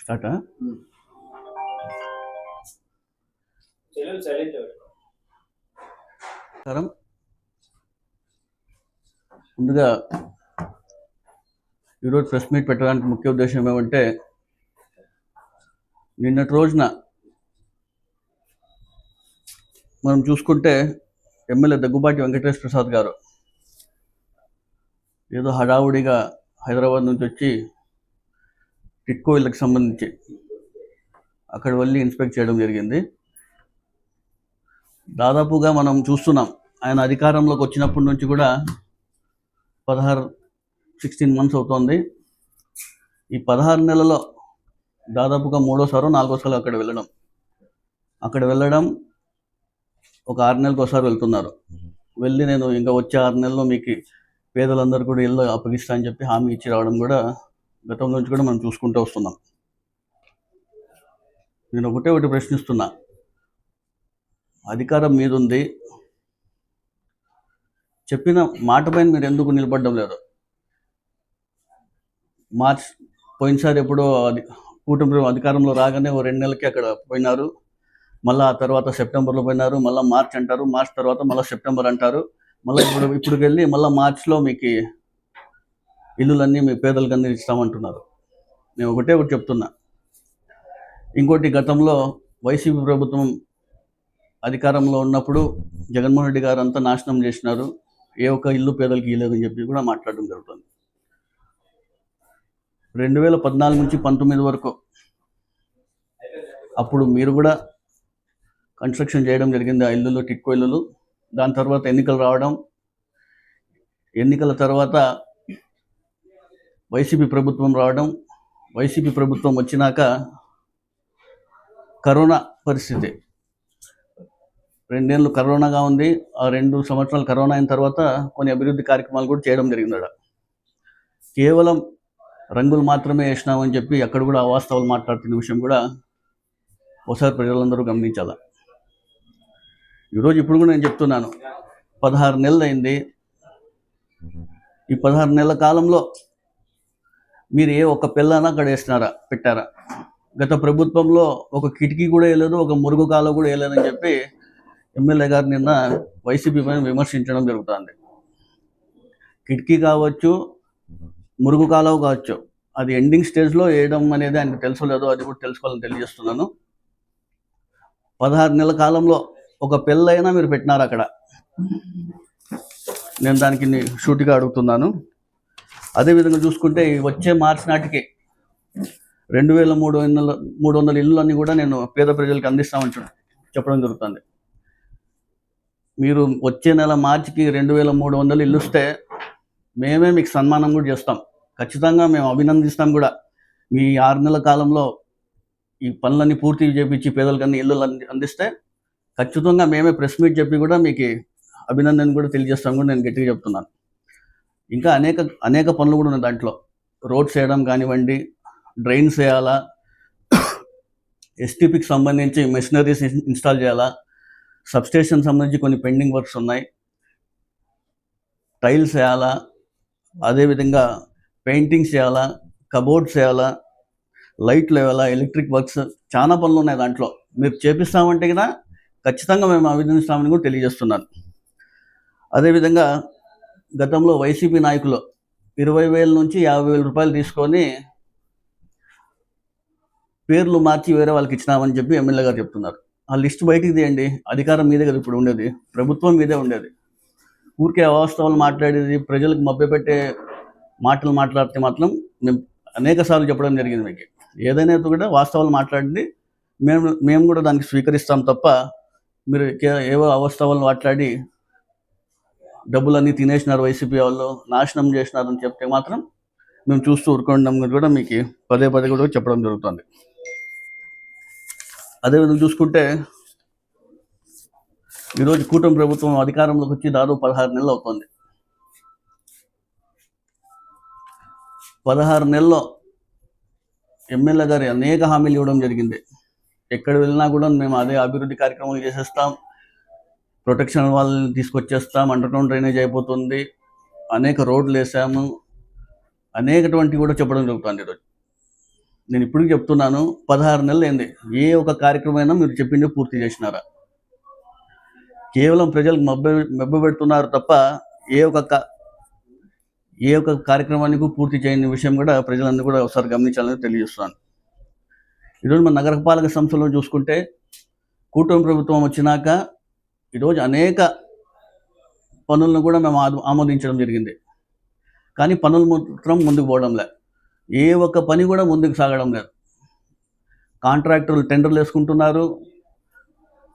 స్టార్టా నమస్కారం ముందుగా ఈరోజు ప్రెస్ మీట్ పెట్టడానికి ముఖ్య ఉద్దేశం ఏమంటే నిన్నటి రోజున మనం చూసుకుంటే ఎమ్మెల్యే దగ్గుబాటి వెంకటేష్ ప్రసాద్ గారు ఏదో హడావుడిగా హైదరాబాద్ నుంచి వచ్చి టిట్కో ఇళ్ళకి సంబంధించి అక్కడ వెళ్ళి ఇన్స్పెక్ట్ చేయడం జరిగింది. దాదాపుగా మనం చూస్తున్నాం ఆయన అధికారంలోకి వచ్చినప్పటి నుంచి కూడా పదహారు సిక్స్టీన్ మంత్స్ అవుతోంది. ఈ పదహారు నెలలో దాదాపుగా మూడోసారో నాలుగోసారో అక్కడ వెళ్ళడం. అక్కడ వెళ్ళడం ఒక ఆరు నెలలకు ఒకసారి వెళ్తున్నారు వెళ్ళి నేను ఇంకా వచ్చే ఆరు నెలల్లో మీకు పేదలందరూ కూడా ఇల్లు అప్పగిస్తా అని చెప్పి హామీ ఇచ్చి రావడం కూడా గతం నుంచి కూడా మనం చూసుకుంటూ వస్తున్నాం. నేను ఒకటే ఒకటి ప్రశ్నిస్తున్నా. అధికారం మీదుంది చెప్పిన మాట పైన మీరు ఎందుకు నిలబడడం లేదు? మార్చ్ పోయినసారి ఎప్పుడో అది కూటమి అధికారంలో రాగానే ఓ రెండు నెలలకి అక్కడ పోయినారు. మళ్ళీ ఆ తర్వాత సెప్టెంబర్లో పోయినారు. మళ్ళీ మార్చ్ అంటారు. మార్చ్ తర్వాత మళ్ళీ సెప్టెంబర్ అంటారు. మళ్ళీ ఇప్పుడు ఇప్పుడు వెళ్ళి మళ్ళీ మార్చిలో మీకు ఇల్లులన్నీ మీ పేదలకు అన్ని నేను ఒకటే ఒకటి చెప్తున్నా. ఇంకోటి గతంలో వైసీపీ ప్రభుత్వం అధికారంలో ఉన్నప్పుడు జగన్మోహన్ రెడ్డి గారు అంతా నాశనం చేసినారు. ఏ ఒక్క ఇల్లు పేదలకు ఇవ్వలేదని చెప్పి కూడా మాట్లాడడం జరుగుతుంది. రెండు వేల పద్నాలుగు నుంచి పంతొమ్మిది వరకు అప్పుడు మీరు కూడా కన్స్ట్రక్షన్ చేయడం జరిగింది ఆ ఇల్లులు టిక్కో ఇల్లులు. దాని తర్వాత ఎన్నికలు రావడం ఎన్నికల తర్వాత వైసీపీ ప్రభుత్వం రావడం వైసీపీ ప్రభుత్వం వచ్చినాక కరోనా పరిస్థితి. రెండేళ్ళు కరోనాగా ఉంది. ఆ రెండు సంవత్సరాలు కరోనా అయిన తర్వాత కొన్ని అభివృద్ధి కార్యక్రమాలు కూడా చేయడం జరిగింది కేవలం రంగులు మాత్రమే వేసినామని చెప్పి అక్కడ కూడా అవాస్తవాలు మాట్లాడుతున్న విషయం కూడా ఒకసారి ప్రజలందరూ గమనించాలి. ఈరోజు ఇప్పుడు కూడా నేను చెప్తున్నాను. పదహారు నెలలైంది. ఈ పదహారు నెలల కాలంలో మీరు ఏ ఒక్క పిల్లనా అక్కడ వేసినారా పెట్టారా? గత ప్రభుత్వంలో ఒక కిటికీ కూడా వేయలేదు ఒక మురుగు కాలం కూడా వేయలేదని చెప్పి ఎమ్మెల్యే గారు నిన్న వైసీపీ పైన విమర్శించడం జరుగుతుంది. కిటికీ కావచ్చు మురుగు కాలువ కావచ్చు అది ఎండింగ్ స్టేజ్లో వేయడం అనేది ఆయనకు తెలుసో లేదో అది కూడా తెలుసుకోవాలని తెలియజేస్తున్నాను. పదహారు నెలల కాలంలో ఒక పెళ్ళైనా మీరు పెట్టినారు అక్కడ. నేను దానికి షూటిగా అడుగుతున్నాను. అదేవిధంగా చూసుకుంటే వచ్చే మార్చి నాటికి రెండు వేల మూడు వందల మూడు వందల ఇళ్ళన్నీ కూడా నేను పేద ప్రజలకు అందిస్తామని చెప్పడం జరుగుతుంది. మీరు వచ్చే నెల మార్చికి రెండు వేల మూడు వందలు ఇల్లుస్తే మేమే మీకు సన్మానం కూడా చేస్తాం. ఖచ్చితంగా మేము అభినందిస్తాం కూడా. మీ ఆరు నెలల కాలంలో ఈ పనులన్నీ పూర్తి చేపించి పేదలకన్నీ ఇల్లు అంది- అందిస్తే ఖచ్చితంగా మేమే ప్రెస్ మీట్ చెప్పి కూడా మీకు అభినందన కూడా తెలియజేస్తాం కూడా నేను గట్టిగా చెప్తున్నాను. ఇంకా అనేక అనేక పనులు కూడా ఉన్నాయి దాంట్లో. రోడ్స్ వేయడం కానివ్వండి డ్రైన్స్ వేయాలా ఎస్టీపీకి సంబంధించి మెషినరీస్ ఇన్స్టాల్ చేయాలా సబ్స్టేషన్ సంబంధించి కొన్ని పెండింగ్ వర్క్స్ ఉన్నాయి. టైల్స్ వేయాలా అదేవిధంగా పెయింటింగ్స్ చేయాలా కబోర్డ్స్ చేయాలా లైట్లు వేయాలా ఎలక్ట్రిక్ వర్క్స్ చాలా పనులు ఉన్నాయి దాంట్లో. మీరు చేపిస్తామంటే కదా ఖచ్చితంగా మేము అభినందిస్తామని కూడా తెలియజేస్తున్నాను. అదేవిధంగా గతంలో వైసీపీ నాయకులు ఇరవై వేల నుంచి యాభై వేల రూపాయలు తీసుకొని పేర్లు మార్చి వేరే వాళ్ళకి ఇచ్చినామని చెప్పి ఎమ్మెల్యే గారు చెప్తున్నారు. ఆ లిస్ట్ బయటికి తీయండి. అధికారం మీదే కదా ఇప్పుడు ఉండేది. ప్రభుత్వం మీదే ఉండేది. ఊరికే అవాస్తవాలు మాట్లాడేది ప్రజలకు మభ్యపెట్టే మాటలు మాట్లాడితే మాత్రం మేము అనేక సార్లు చెప్పడం జరిగింది మీకు. ఏదైనా కూడా వాస్తవాలు మాట్లాడింది మేము మేము కూడా దానికి స్వీకరిస్తాం తప్ప మీరు ఏవో అవస్థ వాళ్ళు మాట్లాడి డబ్బులన్నీ తినేసినారు వైసీపీ వాళ్ళు నాశనం చేసినారని చెప్తే మాత్రం మేము చూస్తూ ఊరుకోవడం కూడా మీకు పదే పదే కూడా చెప్పడం జరుగుతుంది. అదేవిధంగా చూసుకుంటే ఈరోజు కూటమి ప్రభుత్వం అధికారంలోకి వచ్చి దాదాపు పదహారు నెలలు అవుతుంది. పదహారు నెలల్లో ఎమ్మెల్యే గారి అనేక హామీలు ఇవ్వడం జరిగింది. ఎక్కడ వెళ్ళినా కూడా మేము అదే అభివృద్ధి కార్యక్రమాలు చేసేస్తాం. ప్రొటెక్షన్ వాళ్ళని తీసుకొచ్చేస్తాం. అండర్ గ్రౌండ్ డ్రైనేజ్ అయిపోతుంది. అనేక రోడ్లు వేసాము. అనేకటువంటి కూడా చెప్పడం జరుగుతుంది ఈరోజు. నేను ఇప్పుడు చెప్తున్నాను పదహారు నెలలు ఏంది ఏ ఒక కార్యక్రమమైనా మీరు చెప్పింది పూర్తి చేసినారా? కేవలం ప్రజలకు మబ్బ మెబ్బ పెడుతున్నారు తప్ప ఏ ఒక ఏ ఒక కార్యక్రమానికి పూర్తి చేయని విషయం కూడా ప్రజలందరూ కూడా ఒకసారి గమనించాలని తెలియజేస్తున్నాను. ఈరోజు మన నగరపాలక సంస్థలో చూసుకుంటే కూటమి ప్రభుత్వం వచ్చినాక ఈరోజు అనేక పనులను కూడా మేము ఆ ఆమోదించడం జరిగింది. కానీ పనులు మాత్రం ముందుకు పోవడం లేదు. ఏ ఒక్క పని కూడా ముందుకు సాగడం లేదు. కాంట్రాక్టర్లు టెండర్లు వేసుకుంటున్నారు.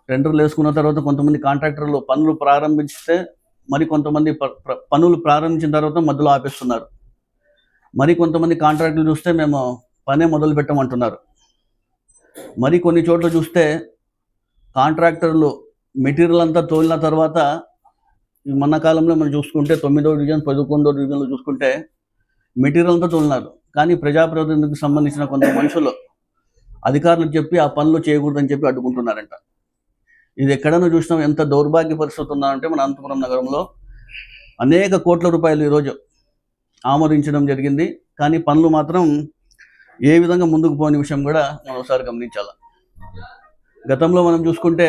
టెండర్లు వేసుకున్న తర్వాత కొంతమంది కాంట్రాక్టర్లు పనులు ప్రారంభిస్తే మరి కొంతమంది ప- పనులు ప్రారంభించిన తర్వాత మధ్యలో ఆపేస్తున్నారు. మరి కొంతమంది కాంట్రాక్టులు చూస్తే మేము పనే మొదలు పెట్టమంటున్నారు మరి కొన్ని చోట్ల చూస్తే కాంట్రాక్టర్లు మెటీరియల్ అంతా తోలిన తర్వాత ఈ మొన్న కాలంలో మనం చూసుకుంటే తొమ్మిదో డివిజన్ పదకొండో డివిజన్లో చూసుకుంటే మెటీరియల్ అంతా తోలినారు. కానీ ప్రజాప్రతినిధికి సంబంధించిన కొంత మనుషులు అధికారులకు చెప్పి ఆ పనులు చేయకూడదని చెప్పి అడ్డుకుంటున్నారంట. ఇది ఎక్కడైనా చూసినాం ఎంత దౌర్భాగ్య పరిస్థితి ఉన్నారంటే మన అనంతపురం నగరంలో అనేక కోట్ల రూపాయలు ఈరోజు ఆమోదించడం జరిగింది. కానీ పనులు మాత్రం ఏ విధంగా ముందుకు పోని విషయం కూడా మనం ఒకసారి గమనించాలి? గతంలో మనం చూసుకుంటే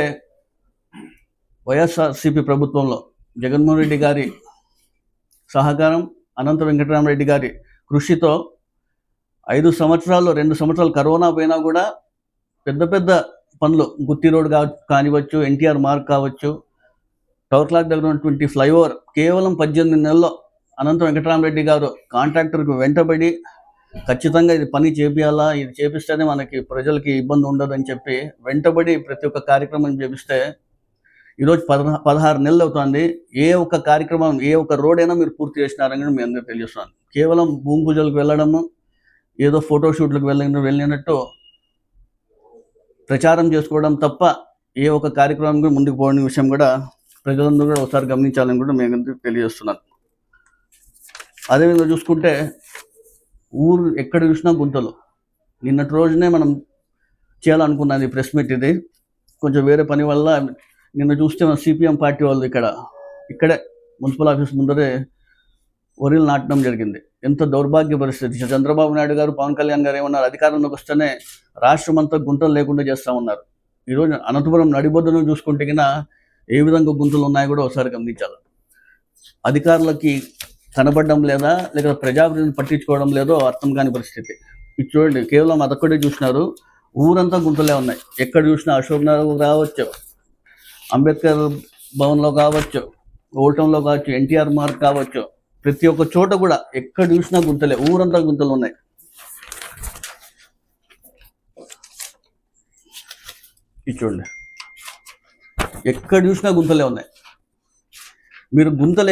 వైఎస్ఆర్సిపి ప్రభుత్వంలో జగన్మోహన్ రెడ్డి గారి సహకారం అనంత వెంకటరామరెడ్డి గారి కృషితో ఐదు సంవత్సరాల్లో రెండు సంవత్సరాలు కరోనా పోయినా కూడా పెద్ద పెద్ద పనులు గుత్తి రోడ్ కా కానివచ్చు ఎన్టీఆర్ మార్క్ కావచ్చు టవర్ క్లాక్ దగ్గర ఉన్నటువంటి ఫ్లైఓవర్ కేవలం పద్దెనిమిది నెలల్లో అనంత వెంకటరామరెడ్డి గారు కాంట్రాక్టర్కు వెంటబడి ఖచ్చితంగా ఇది పని చేపియాలా? ఇది చేపిస్తేనే మనకి ప్రజలకి ఇబ్బంది ఉండదని చెప్పి వెంటబడి ప్రతి ఒక్క కార్యక్రమం చేపిస్తే ఈరోజు పదహా పదహారు నెలలు అవుతుంది. ఏ ఒక్క కార్యక్రమం ఏ ఒక్క రోడ్ అయినా మీరు పూర్తి చేసినారని కూడా మీ అందరూ తెలియజేస్తున్నాను. కేవలం భూమి పూజలకు వెళ్ళడము ఏదో ఫోటోషూట్లకు వెళ్ళిన వెళ్ళినట్టు ప్రచారం చేసుకోవడం తప్ప ఏ ఒక్క కార్యక్రమం కూడా ముందుకు పోవడం విషయం కూడా ప్రజలందరూ కూడా ఒకసారి గమనించాలని కూడా మేము తెలియజేస్తున్నాను. అదేవిధంగా చూసుకుంటే ఊరు ఎక్కడ చూసినా గుంతలు నిన్నటి రోజునే మనం చేయాలనుకున్నది ప్రెస్ మీట్ ఇది. కొంచెం వేరే పని వల్ల నిన్న చూస్తే మన సిపిఎం పార్టీ వాళ్ళు ఇక్కడ ఇక్కడే మున్సిపల్ ఆఫీస్ ముందరే వరిలు నాటడం జరిగింది. ఎంత దౌర్భాగ్య పరిస్థితి. చంద్రబాబు నాయుడు గారు పవన్ కళ్యాణ్ గారు ఏమన్నారు? అధికారంలోకి వస్తేనే రాష్ట్రం అంతా గుంతలు లేకుండా చేస్తా ఉన్నారు. ఈరోజు అనంతపురం నడిబొద్దును చూసుకుంటే ఏ విధంగా గుంతలు ఉన్నాయో కూడా ఒకసారి గమనించాలి. అధికారులకి కనబడడం లేదా లేక ప్రజాభివృద్ధిని పట్టించుకోవడం లేదో అర్థం కాని పరిస్థితి. ఇది చూడండి కేవలం అదొక్కడే చూసినారు. ఊరంతా గుంతలే ఉన్నాయి. ఎక్కడ చూసినా అశోక్ నగర్ కావచ్చు అంబేద్కర్ భవన్లో కావచ్చు ఓల్టంలో కావచ్చు ఎన్టీఆర్ మార్క్ కావచ్చు ప్రతి ఒక్క చోట కూడా ఎక్కడ చూసినా గుంతలే ఊరంతా గుంతలు ఉన్నాయి. ఇది చూడండి. ఎక్కడ చూసినా గుంతలే ఉన్నాయి. మీరు గుంతలు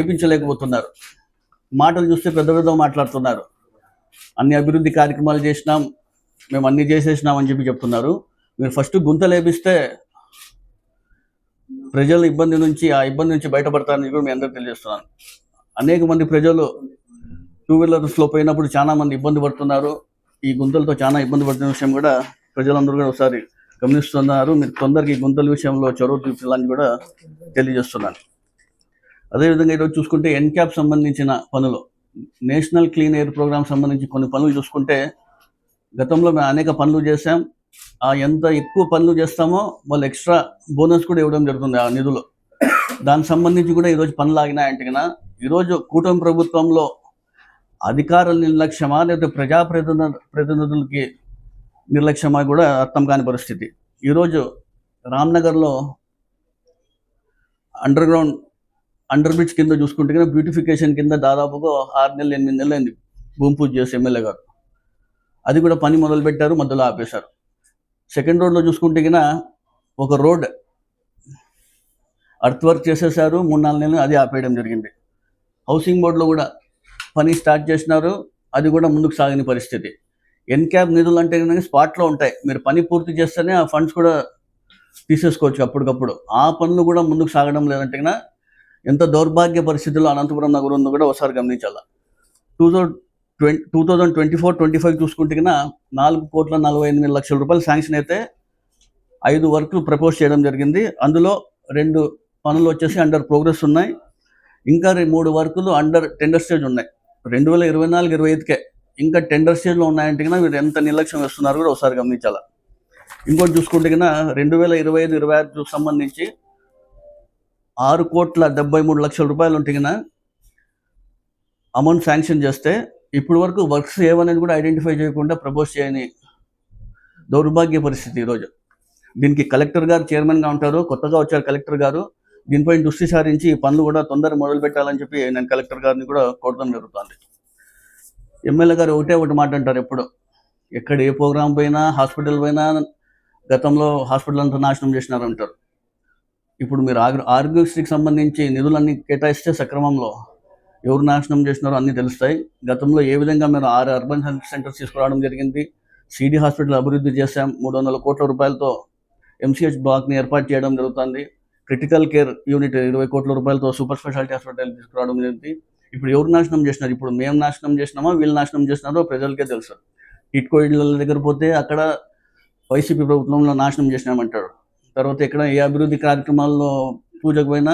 ఏపించలేకపోతున్నారు. మాటలు చూస్తే పెద్ద పెద్ద మాట్లాడుతున్నారు. అన్ని అభివృద్ధి కార్యక్రమాలు చేసినాం మేము అన్ని చేసేసినాం అని చెప్పి చెప్తున్నారు. మీరు ఫస్ట్ గుంతలు వేపిస్తే ప్రజల ఇబ్బంది నుంచి ఆ ఇబ్బంది నుంచి బయటపడతారని కూడా మీ అందరికీ తెలియజేస్తున్నాను. అనేక మంది ప్రజలు టూ వీలర్స్లో పోయినప్పుడు చాలా మంది ఇబ్బంది పడుతున్నారు. ఈ గుంతలతో చాలా ఇబ్బంది పడుతున్న విషయం కూడా ప్రజలందరూ కూడా ఒకసారి గమనిస్తున్నారు. మీరు తొందరగా ఈ గుంతల విషయంలో చొరవ చూపించాలని కూడా తెలియజేస్తున్నాను. అదేవిధంగా ఈరోజు చూసుకుంటే ఎన్క్యాప్ సంబంధించిన పనులు నేషనల్ క్లీన్ ఎయిర్ ప్రోగ్రామ్ సంబంధించి కొన్ని పనులు చూసుకుంటే గతంలో మేము అనేక పనులు చేశాం. ఆ ఎంత ఎక్కువ పనులు చేస్తామో వాళ్ళు ఎక్స్ట్రా బోనస్ కూడా ఇవ్వడం జరుగుతుంది ఆ నిధులు. దానికి సంబంధించి కూడా ఈరోజు పనులు ఆగినాయంటే కన్నా ఈరోజు కూటమి ప్రభుత్వంలో అధికారుల నిర్లక్ష్యమా లేకపోతే ప్రజాప్రతినిధు ప్రతినిధులకి నిర్లక్ష్యమా కూడా అర్థం కాని పరిస్థితి. ఈరోజు రామ్నగర్లో అండర్ గ్రౌండ్ అండర్ బ్రిడ్జ్ కింద చూసుకుంటే కనుక బ్యూటిఫికేషన్ కింద దాదాపుగా ఆరు నెలలు ఎనిమిది నెలలు అయింది భూమి పూజ చేసి ఎమ్మెల్యే గారు. అది కూడా పని మొదలు పెట్టారు మధ్యలో ఆపేశారు. సెకండ్ రోడ్లో చూసుకుంటే కనుక ఒక రోడ్ అర్త్ వర్క్ చేసేసారు మూడు నాలుగు నెలలు అది ఆపేయడం జరిగింది. హౌసింగ్ బోర్డులో కూడా పని స్టార్ట్ చేసినారు అది కూడా ముందుకు సాగని పరిస్థితి. ఎన్క్యాబ్ నిధులు అంటే కనుక స్పాట్లో ఉంటాయి. మీరు పని పూర్తి చేస్తేనే ఆ ఫండ్స్ కూడా తీసేసుకోవచ్చు అప్పటికప్పుడు. ఆ పనులు కూడా ముందుకు సాగడం లేదంటే కనుక ఎంత దౌర్భాగ్య పరిస్థితుల్లో అనంతపురం నగరం ఉందో కూడా ఒకసారి గమనించాలి. Two thousand twenty two thousand twenty four twenty five చూసుకుంటే కన్నా నాలుగు కోట్ల నలభై ఎనిమిది లక్షల రూపాయలు శాంక్షన్ అయితే ఐదు వర్క్లు ప్రపోజ్ చేయడం జరిగింది. అందులో రెండు పనులు వచ్చేసి అండర్ ప్రోగ్రెస్ ఉన్నాయి. ఇంకా మూడు వర్కులు అండర్ టెండర్ స్టేజ్ ఉన్నాయి. రెండు వేల ఇరవై నాలుగు ఇరవై ఐదుకే ఇంకా టెండర్ స్టేజ్లో ఉన్నాయంటే కన్నా మీరు ఎంత నిర్లక్ష్యం వేస్తున్నారు కూడా ఒకసారి గమనించాలా. ఇంకోటి చూసుకుంటే కన్నా రెండు వేల ఇరవై ఐదు ఇరవై ఆరుకు సంబంధించి ఆరు కోట్ల డెబ్బై మూడు లక్షల రూపాయలు ఉంటే కన్నా అమౌంట్ శాంక్షన్ చేస్తే ఇప్పటి వరకు వర్క్స్ ఏమనేది కూడా ఐడెంటిఫై చేయకుండా ప్రపోజ్ చేయని దౌర్భాగ్య పరిస్థితి ఈరోజు దీనికి కలెక్టర్ గారు చైర్మన్గా ఉంటారు కొత్తగా వచ్చారు కలెక్టర్ గారు. దీనిపై దృష్టి సారించి ఈ పనులు కూడా తొందరగా మొదలు పెట్టాలని చెప్పి నేను కలెక్టర్ గారిని కూడా కోరడం జరుగుతుంది. ఎమ్మెల్యే గారు ఒకటే ఒకటి మాట అంటారు ఎప్పుడు ఎక్కడ ఏ ప్రోగ్రాం పోయినా హాస్పిటల్ పోయినా గతంలో హాస్పిటల్ అంతా నాశనం చేసినారు అంటారు ఇప్పుడు మీరు ఆగ్ర ఆరోగ్యశ్రీకి సంబంధించి నిధులన్నీ కేటాయిస్తే సక్రమంలో ఎవరు నాశనం చేసినారో అన్నీ తెలుస్తాయి. గతంలో ఏ విధంగా మీరు ఆరు అర్బన్ హెల్త్ సెంటర్స్ తీసుకురావడం జరిగింది? సిడి హాస్పిటల్ అభివృద్ధి చేశాం. మూడు వందల కోట్ల రూపాయలతో ఎంసీహెచ్ బ్లాక్ని ఏర్పాటు చేయడం జరుగుతుంది. క్రిటికల్ కేర్ యూనిట్ ఇరవై కోట్ల రూపాయలతో సూపర్ స్పెషాలిటీ హాస్పిటల్ తీసుకురావడం జరిగింది. ఇప్పుడు ఎవరు నాశనం చేసినారు ఇప్పుడు మేము నాశనం చేసినామో వీళ్ళు నాశనం చేసినారో ప్రజలకే తెలుసు. టిట్కో ఇళ్ళ దగ్గర పోతే అక్కడ వైసీపీ ప్రభుత్వంలో నాశనం చేసినామంటారు. తర్వాత ఎక్కడ ఏ అభివృద్ధి కార్యక్రమాల్లో పూజకు పోయినా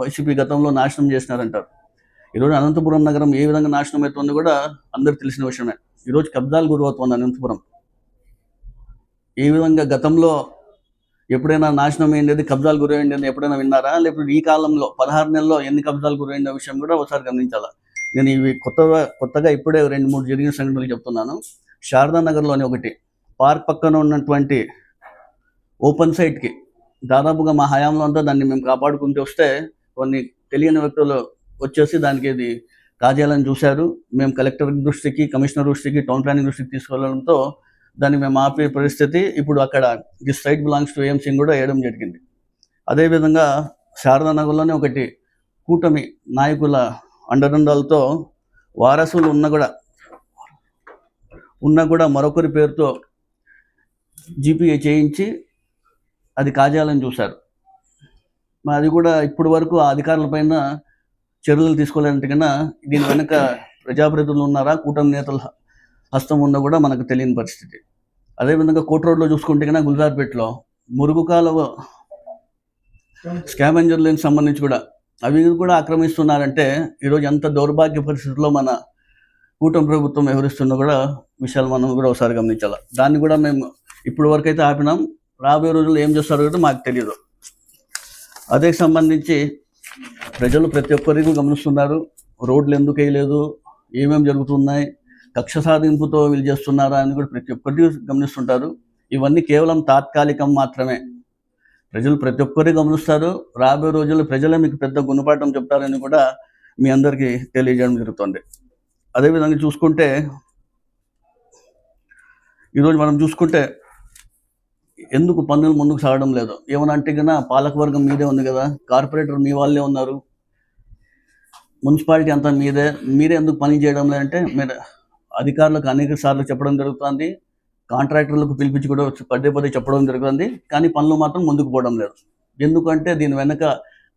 వైసీపీ గతంలో నాశనం చేసినారంటారు. ఈరోజు అనంతపురం నగరం ఏ విధంగా నాశనం అవుతుందో కూడా అందరికి తెలిసిన విషయమే. ఈరోజు కబ్జాలు గురవుతోంది అనంతపురం. ఏ విధంగా గతంలో ఎప్పుడైనా నాశనం అయ్యింది కబ్జాలు గురైంది అని ఎప్పుడైనా విన్నారా? లేకపోతే ఈ కాలంలో పదహారు నెలల్లో ఎన్ని కబ్జాలు గురైన విషయం కూడా ఒకసారి గమనించాలా? నేను ఇవి కొత్తగా కొత్తగా ఇప్పుడే రెండు మూడు జరిగిన సంఘటనలు చెప్తున్నాను. శారదా నగర్లోని ఒకటి పార్క్ పక్కన ఉన్నటువంటి ఓపెన్ సైట్కి దాదాపుగా మా హయాంలో అంతా దాన్ని మేము కాపాడుకుంటూ వస్తే కొన్ని తెలియని వ్యక్తులు వచ్చేసి దానికి ఇది కాజేయాలని చూశారు. మేము కలెక్టర్ దృష్టికి కమిషనర్ దృష్టికి టౌన్ ప్లానింగ్ దృష్టికి తీసుకెళ్ళడంతో దాన్ని మేము ఆపే పరిస్థితి ఇప్పుడు అక్కడ this site belongs to AMC కూడా వేయడం జరిగింది. అదేవిధంగా శారదానగర్లోనే ఒకటి కూటమి నాయకుల అండదండాలతో వారసులు ఉన్న కూడా ఉన్న కూడా మరొకరి పేరుతో జీపీఏ చేయించి అది కాజేయాలని చూశారు. మరి అది కూడా ఇప్పటి వరకు ఆ అధికారులపైన చర్యలు తీసుకోలేనంటే కన్నా దీని వెనుక ప్రజాప్రతినిధులు ఉన్నారా కూటమి నేతల హస్తం ఉన్నా కూడా మనకు తెలియని పరిస్థితి. అదేవిధంగా కోట్ రోడ్లో చూసుకుంటే కన్నా గుల్జార్పేటలో మురుగు కాలువ స్కావెంజర్లకు సంబంధించి కూడా అవి కూడా ఆక్రమిస్తున్నారంటే ఈరోజు ఎంత దౌర్భాగ్య పరిస్థితుల్లో మన కూటమి ప్రభుత్వం వ్యవహరిస్తుందో కూడా విషయాలు మనం కూడా ఒకసారి గమనించాలి. దాన్ని కూడా మేము ఇప్పటి వరకు అయితే ఆపినాం. రాబోయే రోజుల్లో ఏం చేస్తారో కూడా మాకు తెలియదు అదే సంబంధించి ప్రజలు ప్రతి ఒక్కరికి గమనిస్తున్నారు. రోడ్లు ఎందుకు వేయలేదు? ఏమేమి జరుగుతున్నాయి? కక్ష సాధింపుతో వీళ్ళు చేస్తున్నారా అని కూడా ప్రతి ఒక్కరికి గమనిస్తుంటారు. ఇవన్నీ కేవలం తాత్కాలికం మాత్రమే. ప్రజలు ప్రతి ఒక్కరు గమనిస్తారు. రాబోయే రోజుల్లో ప్రజలే మీకు పెద్ద గుణపాఠం చెప్తారని కూడా మీ అందరికీ తెలియజేయడం జరుగుతుంది. అదేవిధంగా చూసుకుంటే ఈరోజు మనం చూసుకుంటే ఎందుకు పన్నులు ముందుకు సాగడం లేదు? ఏమన్నా అంటే కన్నా పాలకవర్గం మీదే ఉంది కదా కార్పొరేటర్ మీ వాళ్ళే ఉన్నారు. మున్సిపాలిటీ అంతా మీదే మీరే ఎందుకు పని చేయడం లేదంటే మీరు అధికారులకు అనేక సార్లు చెప్పడం జరుగుతుంది కాంట్రాక్టర్లకు పిలిపించి కూడా పదే పదే చెప్పడం జరుగుతుంది కానీ పనులు మాత్రం ముందుకు పోవడం లేదు. ఎందుకంటే దీని వెనక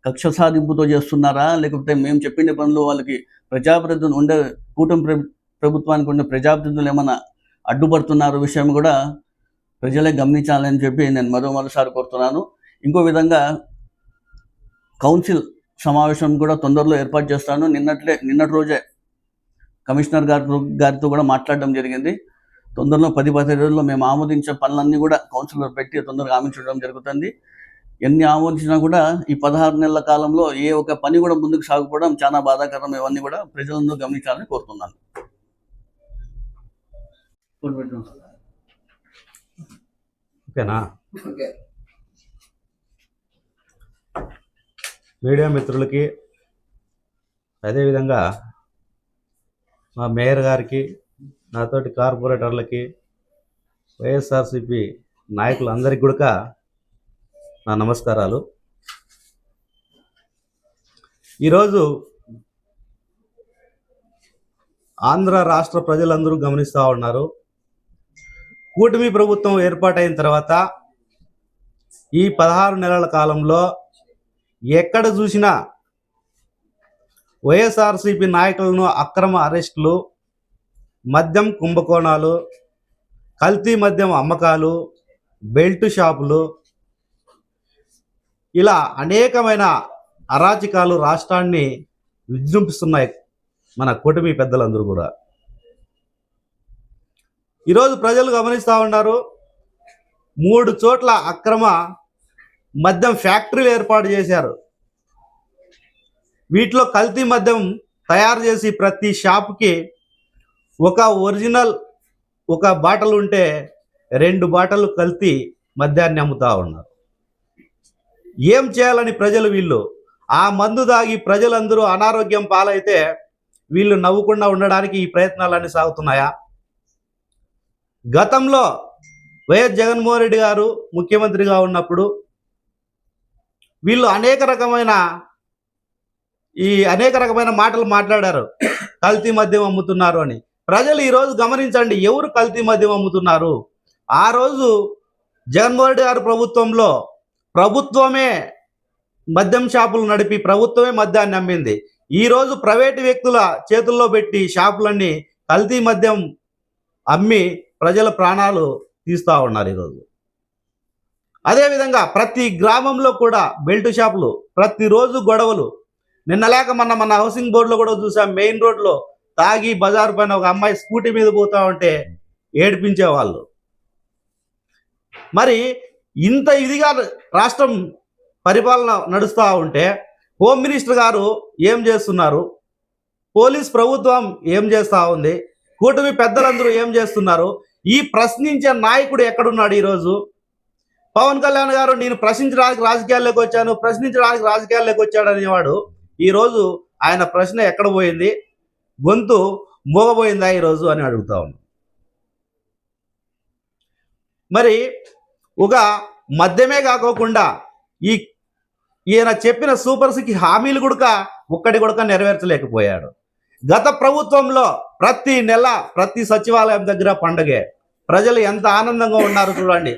కక్ష సాధింపుతో చేస్తున్నారా? లేకపోతే మేము చెప్పిన పనులు వాళ్ళకి ప్రజాప్రతినిధులు ఉండే కూటమి ప్రభుత్వానికి ఉండే ప్రజాప్రతినిధులు ఏమైనా అడ్డుపడుతున్నారు విషయం కూడా ప్రజలే గమనించాలని చెప్పి నేను మరో మరోసారి కోరుతున్నాను. ఇంకో విధంగా కౌన్సిల్ సమావేశం కూడా తొందరలో ఏర్పాటు చేస్తాను. నిన్నట్లే నిన్నటి రోజే కమిషనర్ గారి గారితో కూడా మాట్లాడడం జరిగింది. తొందరలో పది పది రోజుల్లో మేము ఆమోదించే పనులన్నీ కూడా కౌన్సిల్లో పెట్టి తొందరగా ఆమోదించడం జరుగుతుంది. ఎన్ని ఆమోదించినా కూడా ఈ పదహారు నెలల కాలంలో ఏ ఒక్క పని కూడా ముందుకు సాగుకోవడం చాలా బాధాకరం. ఇవన్నీ కూడా ప్రజలందరూ గమనించాలని కోరుతున్నాను. ఓకేనా? మీడియా మిత్రులకి అదేవిధంగా మా మేయర్ గారికి నాతోటి కార్పొరేటర్లకి వైఎస్ఆర్సిపి నాయకులందరికీ కూడా నా నమస్కారాలు. ఈరోజు ఆంధ్ర రాష్ట్ర ప్రజలందరూ గమనిస్తూ ఉన్నారు. కూటమి ప్రభుత్వం ఏర్పాటైన తర్వాత ఈ పదహారు నెలల కాలంలో ఎక్కడ చూసినా వైఎస్ఆర్సీపీ నాయకులను అక్రమ అరెస్టులు మద్యం కుంభకోణాలు కల్తీ మద్యం అమ్మకాలు బెల్ట్ షాపులు ఇలా అనేకమైన అరాచకాలు రాష్ట్రాన్ని విజృంభిస్తున్నాయి మన కూటమి పెద్దలందరూ కూడా. ఈరోజు ప్రజలు గమనిస్తూ ఉన్నారు. మూడు చోట్ల అక్రమ మద్యం ఫ్యాక్టరీలు ఏర్పాటు చేశారు. వీటిలో కల్తీ మద్యం తయారు చేసి ప్రతి షాప్కి ఒక ఒరిజినల్ ఒక బాటలు ఉంటే రెండు బాటలు కల్తీ మద్యాన్ని అమ్ముతా ఉన్నారు. ఏం చేయాలని ప్రజలు వీళ్ళు? ఆ మందు దాగి ప్రజలందరూ అనారోగ్యం పాలైతే వీళ్ళు నవ్వకుండా ఉండడానికి ఈ ప్రయత్నాలన్నీ సాగుతున్నాయా? గతంలో వైఎస్ జగన్మోహన్ రెడ్డి గారు ముఖ్యమంత్రిగా ఉన్నప్పుడు వీళ్ళు అనేక రకమైన ఈ అనేక రకమైన మాటలు మాట్లాడారు. కల్తీ మద్యం అమ్ముతున్నారు అని. ప్రజలు ఈరోజు గమనించండి ఎవరు కల్తీ మద్యం అమ్ముతున్నారు? ఆ రోజు జగన్మోహన్ రెడ్డి గారి ప్రభుత్వంలో ప్రభుత్వమే మద్యం షాపులు నడిపి ప్రభుత్వమే మద్యాన్ని అమ్మింది. ఈరోజు ప్రైవేటు వ్యక్తుల చేతుల్లో పెట్టి షాపులన్నీ కల్తీ మద్యం అమ్మి ప్రజల ప్రాణాలు తీస్తూ ఉన్నారు ఈరోజు. అదేవిధంగా ప్రతి గ్రామంలో కూడా బెల్ట్ షాపులు ప్రతిరోజు గొడవలు. నిన్న లేక మొన్న మన హౌసింగ్ బోర్డులో కూడా చూసాం మెయిన్ రోడ్లో తాగి బజారు పైన ఒక అమ్మాయి స్కూటీ మీద పోతా ఉంటే ఏడిపించేవాళ్ళు మరి ఇంత ఇదిగా రాష్ట్రం పరిపాలన నడుస్తూ ఉంటే హోమ్ మినిస్టర్ గారు ఏం చేస్తున్నారు? పోలీస్ ప్రభుత్వం ఏం చేస్తూ ఉంది? కూటమి పెద్దలందరూ ఏం చేస్తున్నారు? ఈ ప్రశ్నించే నాయకుడు ఎక్కడున్నాడు ఈరోజు? పవన్ కళ్యాణ్ గారు నేను ప్రశ్నించడానికి రాజకీయాల్లోకి వచ్చాను ప్రశ్నించడానికి రాజకీయాల్లోకి వచ్చాడు అనేవాడు. ఈరోజు ఆయన ప్రశ్న ఎక్కడ పోయింది? గొంతు మూగబోయిందా ఈరోజు అని అడుగుతా ఉన్నాను మరి ఒక మద్యమే కాకోకుండా ఈ ఈయన చెప్పిన సూపర్ సిక్స్ హామీలు గుడక ఒక్కటి గుడక నెరవేర్చలేకపోయాడు. గత ప్రభుత్వంలో ప్రతి నెల ప్రతి సచివాలయం దగ్గర పండగే. ప్రజలు ఎంత ఆనందంగా ఉన్నారు చూడండి.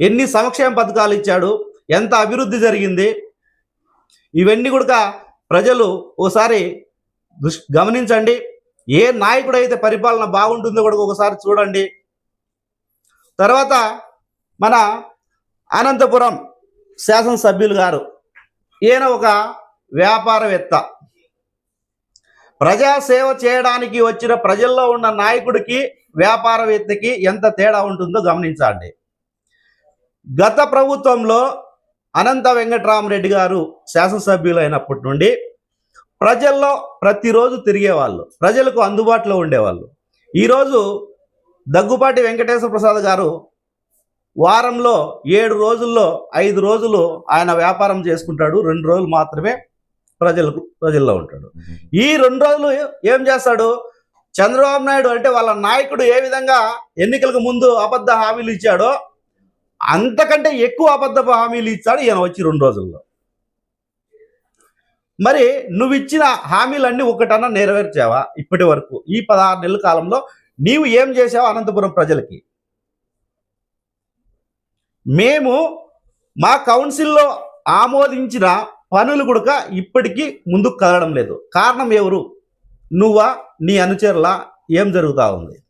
ఎన్ని సంక్షేమ పథకాలు ఇచ్చాడు ఎంత అభివృద్ధి జరిగింది. ఇవన్నీ కూడా ప్రజలు ఓసారి దృష్ గమనించండి. ఏ నాయకుడైతే పరిపాలన బాగుంటుందో కూడా ఒకసారి చూడండి. తర్వాత మన అనంతపురం శాసనసభ్యులు గారు ఈయన ఒక వ్యాపారవేత్త. ప్రజాసేవ చేయడానికి వచ్చిన ప్రజల్లో ఉన్న నాయకుడికి వ్యాపారవేత్తకి ఎంత తేడా ఉంటుందో గమనించండి. గత ప్రభుత్వంలో అనంత వెంకటరామరెడ్డి గారు శాసనసభ్యులు అయినప్పటి నుండి ప్రజల్లో ప్రతిరోజు తిరిగేవాళ్ళు ప్రజలకు అందుబాటులో ఉండేవాళ్ళు. ఈరోజు దగ్గుపాటి వెంకటేశ్వర ప్రసాద్ గారు వారంలో ఏడు రోజుల్లో ఐదు రోజులు ఆయన వ్యాపారం చేసుకుంటాడు రెండు రోజులు మాత్రమే ప్రజలకు ప్రజల్లో ఉంటాడు. ఈ రెండు రోజులు ఏం చేస్తాడు? చంద్రబాబు నాయుడు అంటే వాళ్ళ నాయకుడు ఏ విధంగా ఎన్నికలకు ముందు అబద్ధ హామీలు ఇచ్చాడో అంతకంటే ఎక్కువ అబద్ధపు హామీలు ఇచ్చాడు ఈయన వచ్చి రెండు రోజుల్లో. మరి నువ్వు ఇచ్చిన హామీలన్నీ ఒకటన్నా నెరవేర్చావా ఇప్పటి వరకు? ఈ పదహారు నెలల కాలంలో నీవు ఏం చేసావు అనంతపురం ప్రజలకి? మేము మా కౌన్సిల్లో ఆమోదించిన పనులు కూడా ఇప్పటికీ ముందుకు కదలడం లేదు. కారణం ఎవరు? నువ్వా? నీ అనుచరుల? ఏం జరుగుతూ ఉంది?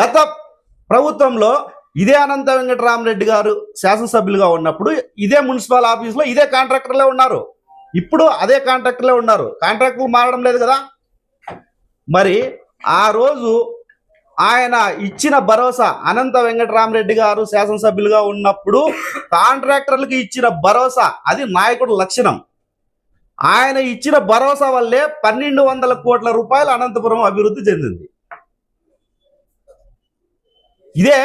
గత ప్రభుత్వంలో ఇదే అనంత వెంకటరామరెడ్డి గారు శాసనసభ్యులుగా ఉన్నప్పుడు ఇదే మున్సిపల్ ఆఫీస్లో ఇదే కాంట్రాక్టర్లే ఉన్నారు. ఇప్పుడు అదే కాంట్రాక్టర్లే ఉన్నారు. కాంట్రాక్టులు మారడం లేదు కదా? మరి ఆ రోజు ఆయన ఇచ్చిన భరోసా అనంత వెంకటరామరెడ్డి గారు శాసనసభ్యులుగా ఉన్నప్పుడు కాంట్రాక్టర్లకు ఇచ్చిన భరోసా అది నాయకుడు లక్షణం. ఆయన ఇచ్చిన భరోసా వల్లే పన్నెండు వందల కోట్ల రూపాయలు అనంతపురం అభివృద్ధి చెందింది. ఇదే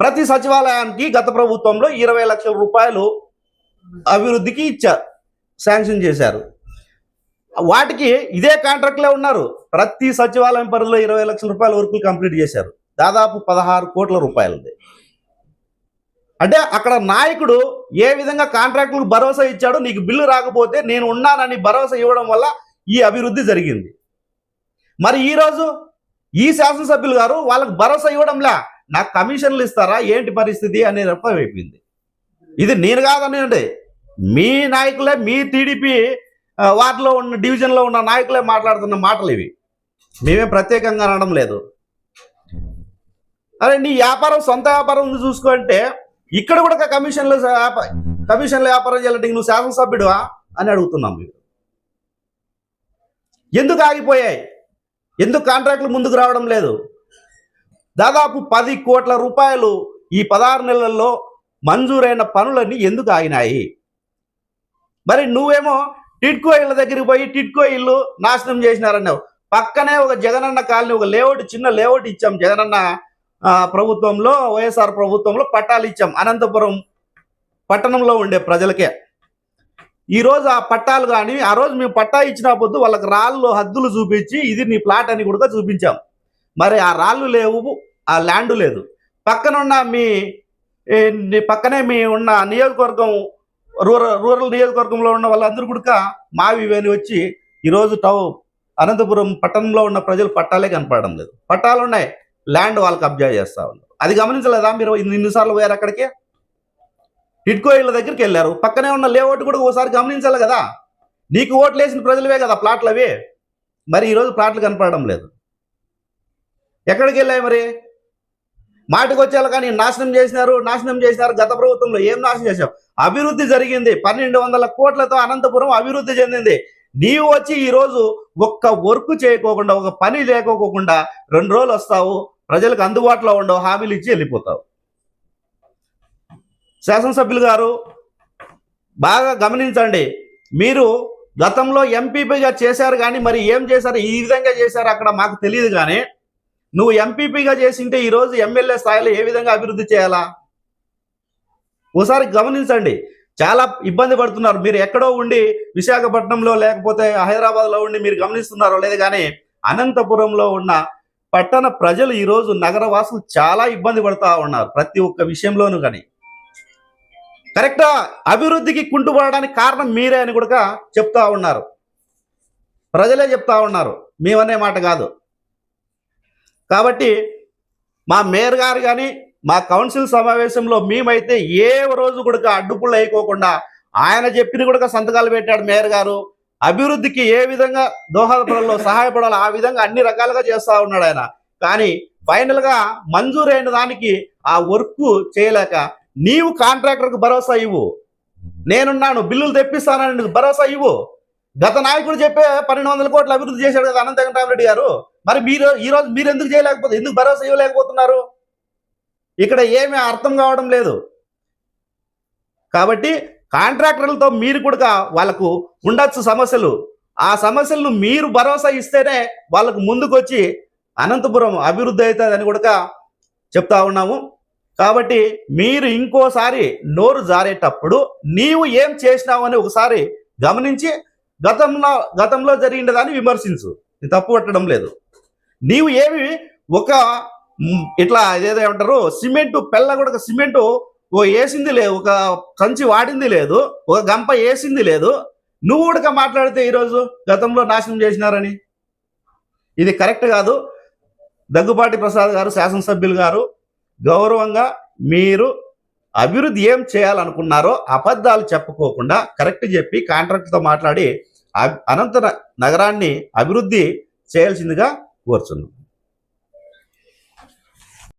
ప్రతి సచివాలయానికి గత ప్రభుత్వంలో ఇరవై లక్షల రూపాయలు అభివృద్ధికి ఇచ్చారు శాంక్షన్ చేశారు. వాటికి ఇదే కాంట్రాక్ట్లే ఉన్నారు. ప్రతి సచివాలయం పరిధిలో ఇరవై లక్షల రూపాయల వరకు కంప్లీట్ చేశారు. దాదాపు పదహారు కోట్ల రూపాయలది. అంటే అక్కడ నాయకుడు ఏ విధంగా కాంట్రాక్టులకు భరోసా ఇచ్చాడో నీకు బిల్లు రాకపోతే నేను ఉన్నానని భరోసా ఇవ్వడం వల్ల ఈ అభివృద్ధి జరిగింది. మరి ఈరోజు ఈ శాసనసభ్యులు గారు వాళ్ళకి భరోసా ఇవ్వడంలా నాకు కమిషన్లు ఇస్తారా ఏంటి పరిస్థితి అనే రకం ఇది నేను కాదనండి మీ నాయకులే మీ టీడీపీ వాటిలో ఉన్న డివిజన్లో ఉన్న నాయకులే మాట్లాడుతున్న మాటలు ఇవి. మేమే ప్రత్యేకంగా అనడం లేదు. అరే నీ వ్యాపారం సొంత వ్యాపారం ఉంది చూసుకుంటే ఇక్కడ కూడా కమిషన్లు కమిషన్ల వ్యాపారం చేయాలంటే నువ్వు శాసనసభ్యుడువా అని అడుగుతున్నాం మీరు ఎందుకు ఆగిపోయాయి? ఎందుకు కాంట్రాక్టులు ముందుకు రావడం లేదు? దాదాపు పది కోట్ల రూపాయలు ఈ పదహారు నెలల్లో మంజూరైన పనులన్నీ ఎందుకు ఆగినాయి? మరి నువ్వేమో టిట్కో ఇళ్ళ దగ్గరికి పోయి టిట్కో ఇల్లు నాశనం చేసినారన్నావు. పక్కనే ఒక జగనన్న కాలనీ ఒక లేఅవుట్ చిన్న లేఅవుట్ ఇచ్చాం జగనన్న ప్రభుత్వంలో వైఎస్ఆర్ ప్రభుత్వంలో పట్టాలు ఇచ్చాం. అనంతపురం పట్టణంలో ఉండే ప్రజలకే. ఈరోజు ఆ పట్టాలు కానీ ఆ రోజు మేము పట్టా ఇచ్చిన పొద్దు వాళ్ళకి రాళ్ళు హద్దులు చూపించి ఇది నీ ప్లాట్ అని కూడా చూపించాం. మరి ఆ రాళ్ళు లేవు ఆ ల్యాండ్ లేదు. పక్కనున్న మీ పక్కనే మీ ఉన్న నియోజకవర్గం రూరల్ రూరల్ నియోజకవర్గంలో ఉన్న వాళ్ళందరూ కూడా మావి ఇవని వచ్చి ఈరోజు టౌ అనంతపురం పట్టణంలో ఉన్న ప్రజలు పట్టాలే కనపడడం లేదు. పట్టాలు ఉన్నాయి. ల్యాండ్ వాళ్ళకి అబ్జర్వ్ చేస్తా ఉన్నారు. అది గమనించలేదా మీరు? ఇన్నిసార్లు పోయారు అక్కడికి? టిట్కో ఇళ్ళ దగ్గరికి వెళ్ళారు. పక్కనే ఉన్న లేఅవుట్ కూడా ఒకసారి గమనించాలి కదా. నీకు ఓట్లు వేసిన ప్రజలవే కదా ప్లాట్లు అవి మరి ఈరోజు ప్లాట్లు కనపడడం లేదు. ఎక్కడికి వెళ్ళాయి మరి? మాటకు వచ్చేలా కానీ నాశనం చేసినారు నాశనం చేసినారు. గత ప్రభుత్వంలో ఏం నాశనం చేశాం అభివృద్ధి జరిగింది. పన్నెండు వందల కోట్లతో అనంతపురం అభివృద్ధి చెందింది. నీవు వచ్చి ఈరోజు ఒక్క వర్క్ చేయకోకుండా ఒక పని లేకోకుండా రెండు రోజులు వస్తావు ప్రజలకు అందుబాటులో ఉండవు హామీలు ఇచ్చి వెళ్ళిపోతావు. శాసనసభ్యులు గారు బాగా గమనించండి. మీరు గతంలో ఎంపీపీగా చేశారు కానీ మరి ఏం చేశారు ఈ విధంగా చేశారు అక్కడ మాకు తెలియదు కానీ నువ్వు ఎంపీపీగా చేసింటే ఈరోజు ఎమ్మెల్యే స్థాయిలో ఏ విధంగా అభివృద్ధి చేయాలా? ఓసారి గమనించండి. చాలా ఇబ్బంది పడుతున్నారు. మీరు ఎక్కడో ఉండి విశాఖపట్నంలో లేకపోతే హైదరాబాద్లో ఉండి మీరు గమనిస్తున్నారో లేదు కానీ అనంతపురంలో ఉన్న పట్టణ ప్రజలు ఈరోజు నగరవాసులు చాలా ఇబ్బంది పడుతూ ఉన్నారు. ప్రతి ఒక్క విషయంలోనూ కానీ. కరెక్టా? అభివృద్ధికి కుంటుపడడానికి కారణం మీరే అని కూడా చెప్తా ఉన్నారు. ప్రజలే చెప్తా ఉన్నారు. మేమనే మాట కాదు. కాబట్టి మా మేయర్ గారు కానీ మా కౌన్సిల్ సమావేశంలో మేమైతే ఏ రోజు కూడా అడ్డుపుళ్ళు అయిపోకుండా ఆయన చెప్పిన కూడా సంతకాలు పెట్టాడు మేయర్ గారు. అభివృద్ధికి ఏ విధంగా దోహదపడాలో సహాయపడాలో ఆ విధంగా అన్ని రకాలుగా చేస్తా ఉన్నాడు ఆయన. కానీ ఫైనల్గా మంజూరైన దానికి ఆ వర్క్ చేయలేక నీవు కాంట్రాక్టర్కు భరోసా ఇవ్వు. నేనున్నాను బిల్లులు తెప్పిస్తానని నీకు భరోసా ఇవ్వు. గత నాయకుడు చెప్పే పన్నెండు వందల కోట్లు అభివృద్ధి చేశాడు కదా అనంత వెంకటరామరెడ్డి గారు. మరి మీరు ఈ రోజు మీరు ఎందుకు చేయలేకపోతే ఎందుకు భరోసా ఇవ్వలేకపోతున్నారు? ఇక్కడ ఏమీ అర్థం కావడం లేదు. కాబట్టి కాంట్రాక్టర్లతో మీరు కూడా వాళ్ళకు ఉండొచ్చు సమస్యలు. ఆ సమస్యలను మీరు భరోసా ఇస్తేనే వాళ్ళకు ముందుకొచ్చి అనంతపురం అభివృద్ధి అవుతుందని కూడా చెప్తా ఉన్నాము. కాబట్టి మీరు ఇంకోసారి నోరు జారేటప్పుడు నీవు ఏం చేసినావు అని ఒకసారి గమనించి గతంలో గతంలో జరిగిన దాన్ని విమర్శించు. తప్పు పట్టడం లేదు. నీవు ఏమి ఒక ఇట్లా ఏదో ఏమంటారు? సిమెంట్ పెళ్ళ కూడా సిమెంట్ ఓ వేసింది లేదు ఒక కంచి వాడింది లేదు ఒక గంప వేసింది లేదు. నువ్వు కూడా మాట్లాడితే ఈరోజు గతంలో నాశనం చేసినారని? ఇది కరెక్ట్ కాదు. దగ్గుపాటి ప్రసాద్ గారు శాసనసభ్యులు గారు గౌరవంగా మీరు అభివృద్ధి ఏం చేయాలనుకున్నారో అబద్ధాలు చెప్పుకోకుండా కరెక్ట్ చెప్పి కాంట్రాక్ట్తో మాట్లాడి అనంత నగరాన్ని అభివృద్ధి చేయాల్సిందిగా కోరుచున్నాం.